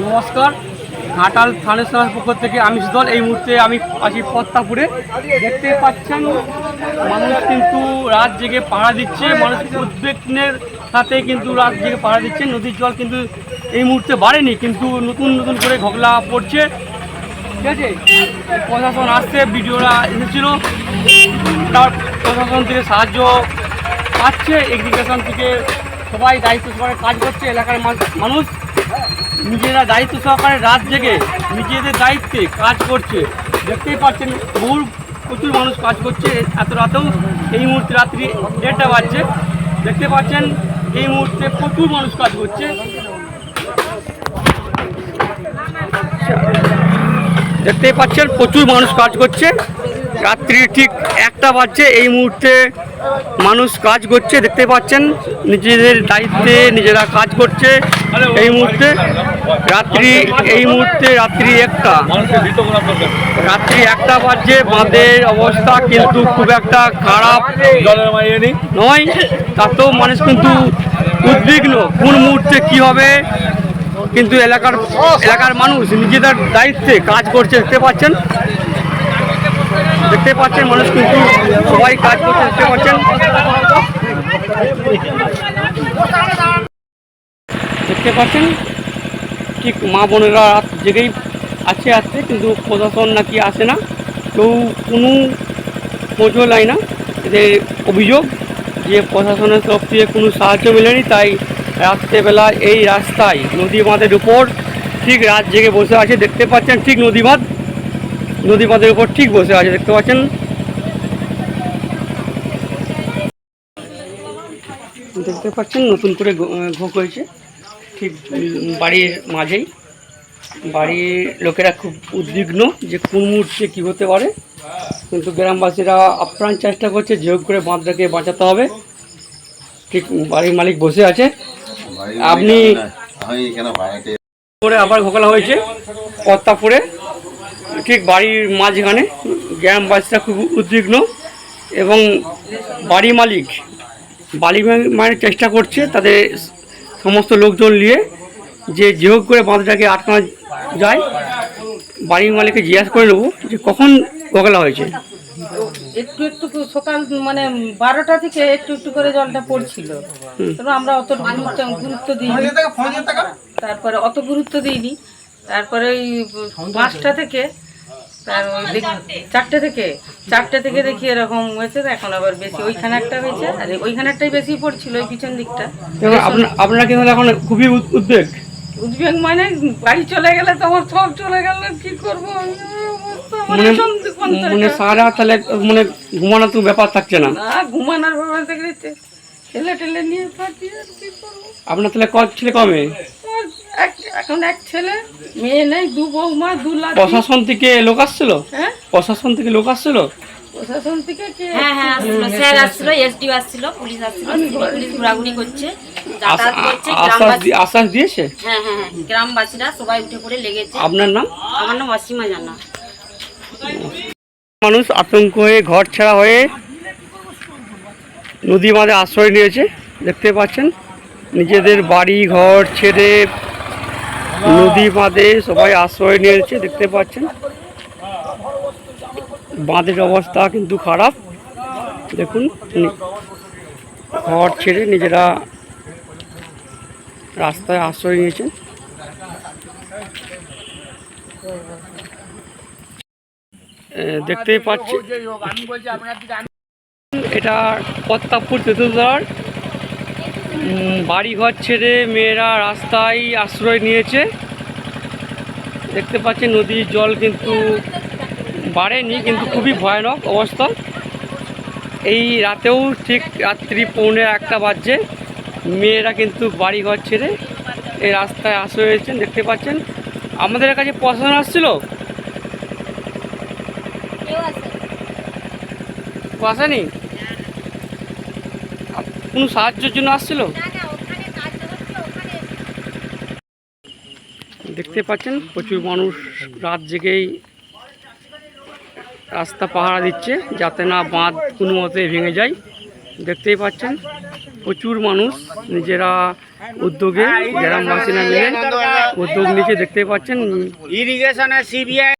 নমস্কার। ঘাটাল থানেশ্বর পক্ষ থেকে আমিষ দল। এই মুহূর্তে আমি আছি পদ্মাপুরে দেখতে পাচ্ছেন, মানুষ কিন্তু রাত জেগে পাড়া দিচ্ছে। মানুষ উদ্বেগের সাথে কিন্তু রাত জেগে পাড়া দিচ্ছে। নদীর জল কিন্তু এই মুহূর্তে বাড়েনি, কিন্তু নতুন নতুন করে ঘগলা পড়ছে। ঠিক আছে? প্রশাসন আসছে ভিডিওরা এসেছিল তার প্রশাসন থেকে সাহায্য পাচ্ছে। এগ্রিকালচার থেকে সবাই দায়িত্ব সহকারে কাজ করছে। এলাকার মানুষ নিজেরা দায়িত্ব সহকারে রাত জেগে নিজেদের দায়িত্বে কাজ করছে। দেখতেই পাচ্ছেন বহু প্রচুর মানুষ কাজ করছে এত রাতেও। এই মুহূর্তে রাত্রি দেড়টা বাজছে। দেখতে পাচ্ছেন, এই মুহূর্তে প্রচুর মানুষ কাজ করছে। দেখতেই পাচ্ছেন, প্রচুর মানুষ কাজ করছে। রাত্রি ঠিক একটা বাজছে, এই মুহূর্তে মানুষ কাজ করছে। দেখতে পাচ্ছেন, নিজেদের দায়িত্বে নিজেরা কাজ করছে। এই মুহূর্তে রাত্রি এই মুহূর্তে রাত্রি একটা। রাত্রি একটা বাজছে বাঁধের অবস্থা কিন্তু খুব একটা খারাপ। নয় তাতেও মানুষ কিন্তু উদ্বিগ্ন, কোন মুহূর্তে কি হবে? কিন্তু এলাকার এলাকার মানুষ নিজেদের দায়িত্বে কাজ করছে, দেখতে পাচ্ছেন? দেখতে পাচ্ছেন, মানুষ কিন্তু সবাই কাজ করছে, দেখতে পাচ্ছেন? দেখতে পাচ্ছেন? ঠিক মা বোনেরা রাত জেগেই আছে আসছে কিন্তু প্রশাসন নাকি আসে না। কেউ কোনো খোঁজও নেয় না। এদের অভিযোগ যে প্রশাসনের তরফ থেকে কোনো সাহায্য মেলেনি, তাই রাত্রেবেলা এই রাস্তায় নদী বাঁধের উপর ঠিক রাত জেগে বসে আছে। দেখতে পাচ্ছেন ঠিক নদী বাঁধ নদী বাঁধের উপর ঠিক বসে আছে, দেখতে পাচ্ছেন? দেখতে পাচ্ছেন নতুন করে ঘোক হয়েছে ঠিক বাড়ির মাঝেই। বাড়ির লোকেরা খুব উদ্বিগ্ন যে কোন মুহূর্তে কী হতে পারে। কিন্তু গ্রামবাসীরা আপ্রাণ চেষ্টা করছে যে হোক করে বাঁধটাকে বাঁচাতে হবে। ঠিক বাড়ির মালিক বসে আছে। আপনি করে আবার ঘোকলা হয়েছে পত্তাপুরে ঠিক বাড়ির মাঝখানে গ্রামবাসীরা খুব উদ্বিগ্ন এবং বাড়ি মালিক বাড়ি মায়ের চেষ্টা করছে তাদের সমস্ত লোকজন নিয়ে যে যে হোক করে বাঁধটাকে আটকানো যায় বাড়ির মালিককে জিজ্ঞাসা করে নেব যে কখন ঘোকলা হয়েছে। একটু একটু সকাল মানে বারোটা থেকে একটু একটু করে জলটা পড়ছিল। তবে আমরা অত গুরুত্ব গুরুত্ব দিইনি। তারপরে অত গুরুত্ব দিইনি। তারপরে ওই পাঁচটা থেকে তার ওই চারটে থেকে চারটে থেকে দেখি এরকম হয়েছে এখন আবার বেশি ওইখানে একটা হয়েছে আর ওইখানে একটাই বেশি পড়ছিল ওই পিছন দিকটা। আপনার কিন্তু এখন খুবই উদ্বেগ? উদ্বেগ মানে বাড়ি চলে গেলে তো আমার সব চলে গেল কি করব? মনে সারা তাহলে মানে ঘুমানো তো ব্যাপার থাকছে না। না ঘুমানোর ব্যাপার থেকে ঠেলে ঠেলে নিয়ে থাকি আর কি করব? আপনার তাহলে ক ছেলে কমে এখন এক ছেলে মেয়ে নেই দু বৌমা দু লাখ প্রশাসন থেকে লোক আসছিল? হ্যাঁ? প্রশাসন থেকে লোক আসছিল? প্রশাসন থেকে কে হ্যাঁ হ্যাঁ আসছিল? স্যার আসছিল এসডিও আসছিল পুলিশ আসছিল পুলিশ ঘোরাঘুরি করছে যাতায়াত করছে আশ্বাস গ্রামবাসী আশ্বাস দিয়েছে? হ্যাঁ হ্যাঁ হ্যাঁ গ্রামবাসীরা সবাই উঠে পড়ে লেগেছে। আপনার নাম? আমার নাম অসীমা জানা। মানুষ আতঙ্ক হয়ে ঘর ছাড়া হয়ে নদী বাঁধে আশ্রয় নিয়েছে দেখতে পাচ্ছেন? নিজেদের বাড়ি ঘর ছেড়ে নদী বাঁধে সবাই আশ্রয় নিয়েছে দেখতে পাচ্ছেন? বাঁধের অবস্থা কিন্তু খারাপ। দেখুন ঘর ছেড়ে নিজেরা রাস্তায় আশ্রয় নিয়েছেন। দেখতেই পাচ্ছি। এটা তেঁতুলতলার উম, বাড়িঘর ছেড়ে মেয়েরা রাস্তায় আশ্রয় নিয়েছে। দেখতে পাচ্ছি নদীর জল কিন্তু বাড়েনি কিন্তু খুবই ভয়ানক অবস্থা। এই রাতেও ঠিক রাত্রি পৌনে একটা বাজছে। মেয়েরা কিন্তু বাড়িঘর ছেড়ে এই রাস্তায় আসে হয়েছেন দেখতে পাচ্ছেন। আমাদের কাছে প্রশাসন আসছিল? আসেনি। কোনো সাহায্যের জন্য আসছিল? দেখতে পাচ্ছেন প্রচুর মানুষ রাত জেগেই রাস্তা পাহারা দিচ্ছে যাতে না বাঁধ কোনো মতে ভেঙে যায়। দেখতেই পাচ্ছেন, প্রচুর মানুষ নিজেরা উদ্যোগে গ্রামবাসীরা নিয়ে উদ্যোগ নিচে দেখতেই পাচ্ছেন। ইরিগেশনে সিবিআই